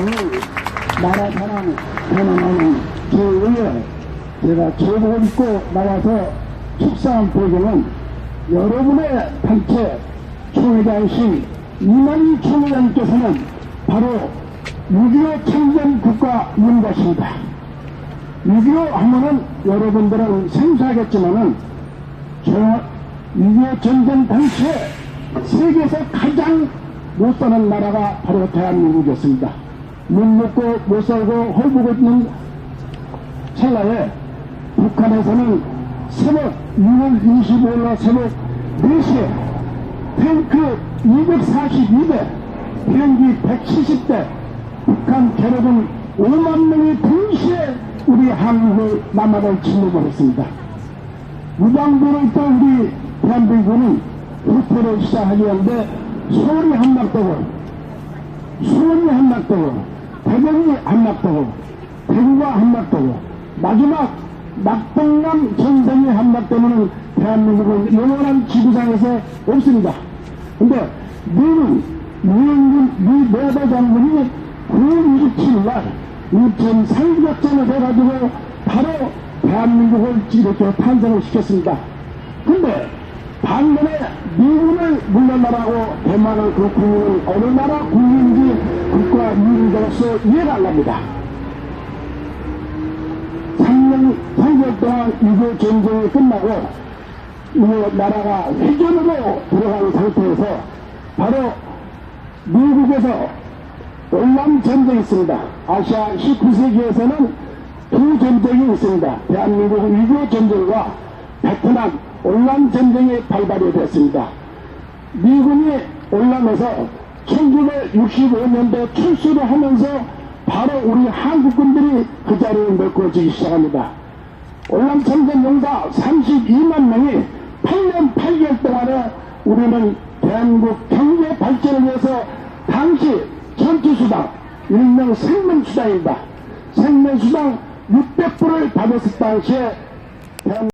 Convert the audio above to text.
나라 사랑 전환하는 제5회 제가 제복을 입고 나와서 축사한 배경은 여러분의 단체 총회장이신 이만희 총회장님께서는 바로 6.25 청년 국가 문가십니다. 6.25 하면은 여러분들은 생소하겠지만은 저6.25 전쟁 당시에 세계에서 가장 못 사는 나라가 바로 대한민국이었습니다. 못 먹고 못 살고 헐보고 있는 찰나에 북한에서는 새벽 6월 25일 새벽 4시에 탱크 242대, 비행기 170대, 북한 캐럿은 5만 명이 동시에 우리 한국을 남한을 침략했습니다. 무장도로 있던 우리 대한민국은 시작하기 위한데 서울이 함락되고 수원이 함락되고 대전이 함락되고 대구가 함락되고 마지막 낙동강 전쟁이 함락되면 대한민국은 영원한 지구상에서 없습니다. 근데 미군 유엔군 미 내다 장군이 9월 27일 날 인천 상륙작전을 해가지고 바로 대한민국을 이렇게 탄생을 시켰습니다. 근데 반면에 미군을 물러나라고 대만의 그 국민은 어느 나라 안 갑니다. 3년 3개월 동안 유교 전쟁이 끝나고 이 나라가 회전으로 들어간 상태에서 바로 미국에서 월남 전쟁이 있습니다. 아시아 19세기에서는 두 전쟁이 있습니다. 대한민국 6.25 전쟁과 베트남 올남 전쟁이 발발이 됐습니다. 미군이 올남에서 1965년도에 출수를 하면서 바로 우리 한국군들이 그 자리에 메꿔지기 시작합니다. 전쟁 용사 32만 명이 8년 8개월 동안에 우리는 대한민국 경제 발전을 위해서 당시 전투수당, 일명 생명수당입니다. 생명수당 600불을 받았을 당시에 대한